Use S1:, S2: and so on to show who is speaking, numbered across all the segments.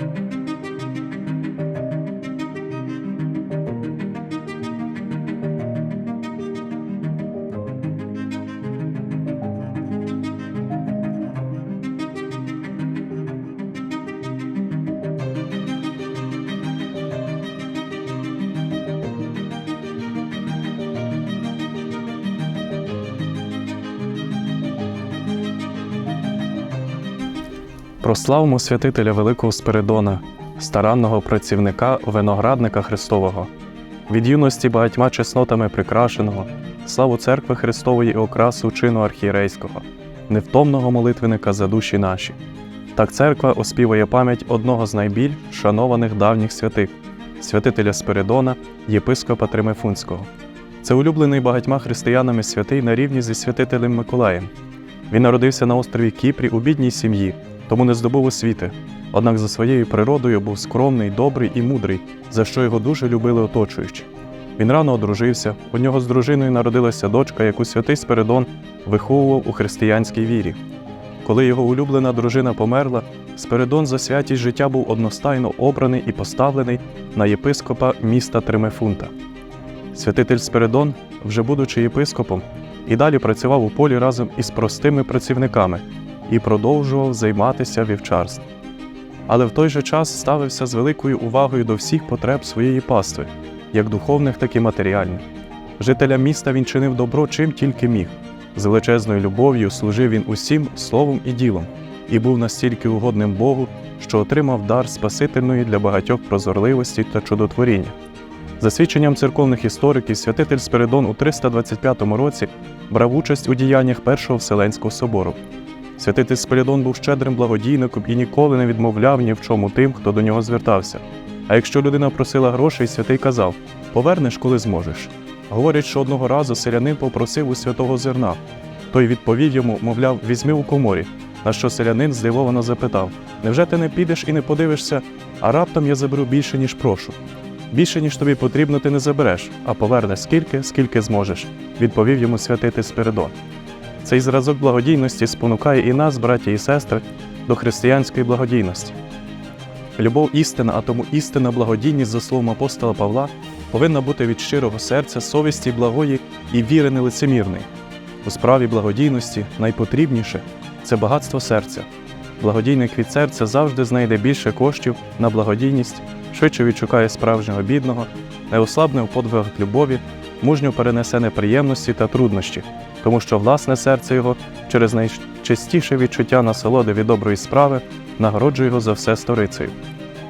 S1: Thank you. Прославмо святителя Великого Спиридона, старанного працівника виноградника Христового, від юності багатьма чеснотами прикрашеного, славу церкви Христової і окрасу чину архієрейського, невтомного молитвенника за душі наші. Так церква оспівує пам'ять одного з найбільш шанованих давніх святих, святителя Спиридона, єпископа Тримифунського. Це улюблений багатьма християнами святий на рівні зі святителем Миколаєм. Він народився на острові Кіпрі у бідній сім'ї, тому не здобув освіти. Однак за своєю природою був скромний, добрий і мудрий, за що його дуже любили оточуючі. Він рано одружився, у нього з дружиною народилася дочка, яку святий Спиридон виховував у християнській вірі. Коли його улюблена дружина померла, Спиридон за святість життя був одностайно обраний і поставлений на єпископа міста Тримефунта. Святитель Спиридон, вже будучи єпископом, і далі працював у полі разом із простими працівниками і продовжував займатися вівчарством. Але в той же час ставився з великою увагою до всіх потреб своєї пастви, як духовних, так і матеріальних. Жителям міста він чинив добро чим тільки міг. З величезною любов'ю служив він усім словом і ділом, і був настільки угодним Богу, що отримав дар Спасительної для багатьох прозорливості та чудотворіння. За свідченням церковних істориків, святитель Спиридон у 325 році брав участь у діяннях Першого Вселенського собору. Святитель Спиридон був щедрим благодійником і ніколи не відмовляв ні в чому тим, хто до нього звертався. А якщо людина просила грошей, святий казав: повернеш, коли зможеш. Говорять, що одного разу селянин попросив у святого зерна. Той відповів йому, мовляв, візьми у коморі. На що селянин здивовано запитав: Невже ти не підеш і не подивишся, а раптом я заберу більше, ніж прошу? Більше, ніж тобі потрібно, ти не забереш, а повернеш скільки, скільки зможеш, відповів йому святитель Спиридон. Цей зразок благодійності спонукає і нас, браті і сестри, до християнської благодійності. Любов істина, а тому істинна благодійність, за словом апостола Павла, повинна бути від щирого серця, совісті благої і віри нелицемірної. У справі благодійності найпотрібніше це багатство серця. Благодійник від серця завжди знайде більше коштів на благодійність, швидше відшукає справжнього бідного, не ослабне у подвигах любові, мужньо перенесе неприємності та труднощі, тому що власне серце його через найчистіше відчуття насолоди від доброї справи нагороджує його за все сторицею.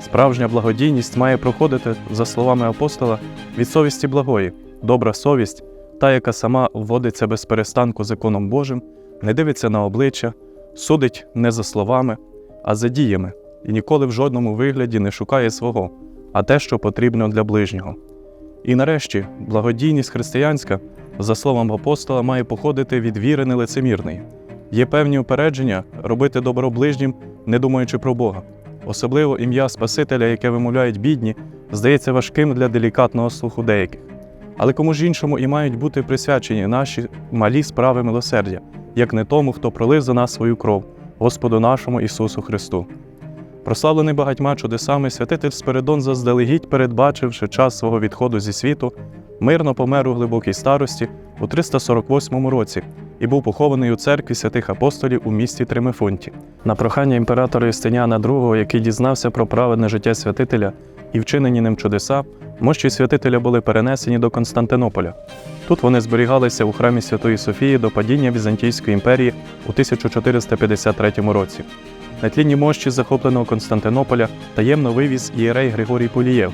S1: Справжня благодійність має проходити, за словами апостола, від совісті благої, добра совість, та, яка сама вводиться без перестанку законом Божим, не дивиться на обличчя, судить не за словами, а за діями, і ніколи в жодному вигляді не шукає свого, а те, що потрібно для ближнього. І нарешті, благодійність християнська, за словом апостола, має походити від віри нелицемірної. Є певні упередження робити добро ближнім, не думаючи про Бога. Особливо ім'я Спасителя, яке вимовляють бідні, здається важким для делікатного слуху деяких. Але кому ж іншому і мають бути присвячені наші малі справи милосердя, як не тому, хто пролив за нас свою кров, Господу нашому Ісусу Христу. Прославлений багатьма чудесами, святитель Спиридон заздалегідь, передбачивши час свого відходу зі світу, мирно помер у глибокій старості у 348 році і був похований у церкві святих апостолів у місті Тримифунті. На прохання імператора Юстиніана II, який дізнався про праведне життя святителя і вчинені ним чудеса, мощі святителя були перенесені до Константинополя. Тут вони зберігалися у храмі Святої Софії до падіння Візантійської імперії у 1453 році. На тліні мощі захопленого Константинополя таємно вивіз ієрей Григорій Полієв.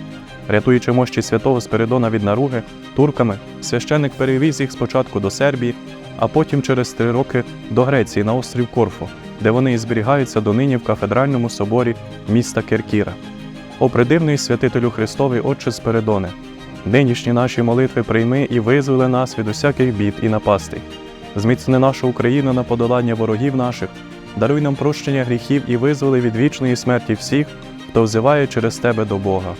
S1: Рятуючи мощі святого Спиридона від наруги турками, священник перевіз їх спочатку до Сербії, а потім через три роки до Греції на острів Корфу, де вони і зберігаються донині в кафедральному соборі міста Керкіра. О придивний святителю Христовий Отче Спиридоне, нинішні наші молитви прийми і визволи нас від усяких бід і напастей. Зміцни нашу Україну на подолання ворогів наших, даруй нам прощення гріхів і визволи від вічної смерті всіх, хто взиває через тебе до Бога.